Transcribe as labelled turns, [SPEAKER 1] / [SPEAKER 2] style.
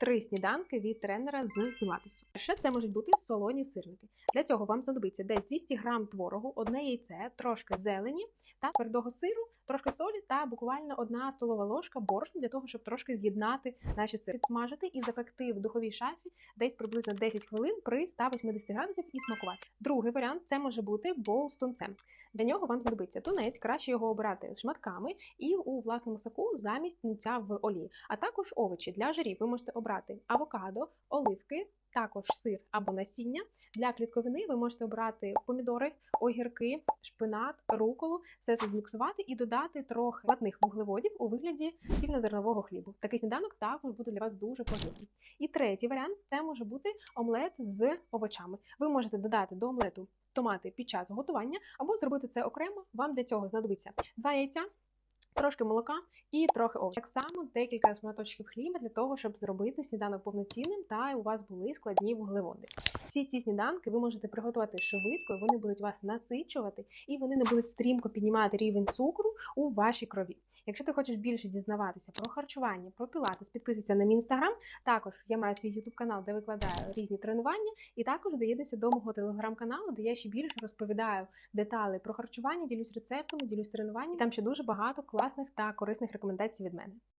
[SPEAKER 1] Топ-3 сніданки від тренера з пілатесу. Ще це можуть бути солоні сирники. Для цього вам знадобиться десь 200 грам творогу, одне яйце, трошки зелені та твердого сиру, трошки солі та буквально одна столова ложка борошна для того, щоб трошки з'єднати наші сири. Підсмажити і запекти в духовій шафі десь приблизно 10 хвилин при 180 градусів і смакувати. Другий варіант це може бути боул з тунцем. Для нього вам знадобиться тунець, краще його обирати шматками і у власному соку замість тунця в олії, а також овочі для жирів. Ви можете обрати авокадо, оливки, також сир або насіння. Для клітковини ви можете обрати помідори, огірки, шпинат, руколу, все це зміксувати і додати трохи платних вуглеводів у вигляді цільнозернового хлібу. Такий сніданок також буде для вас дуже поживним. І третій варіант це може бути омлет з овочами. Ви можете додати до омлету томати під час готування, або зробити це окремо. Вам для цього знадобиться два яйця. Трошки молока і трохи овочів. Так само декілька шматочків хліба для того, щоб зробити сніданок повноцінним та у вас були складні вуглеводи. Всі ці сніданки ви можете приготувати швидко, і вони будуть вас насичувати, і вони не будуть стрімко піднімати рівень цукру у вашій крові. Якщо ти хочеш більше дізнаватися про харчування, про пілатес, підписуйся на мій інстаграм. Також я маю свій ютуб канал, де викладаю різні тренування, і також доєднуйся до мого телеграм-каналу, де я ще більше розповідаю деталі про харчування, ділюсь рецептами, ділюсь тренуванням. Там ще дуже багато класних та корисних рекомендацій від мене.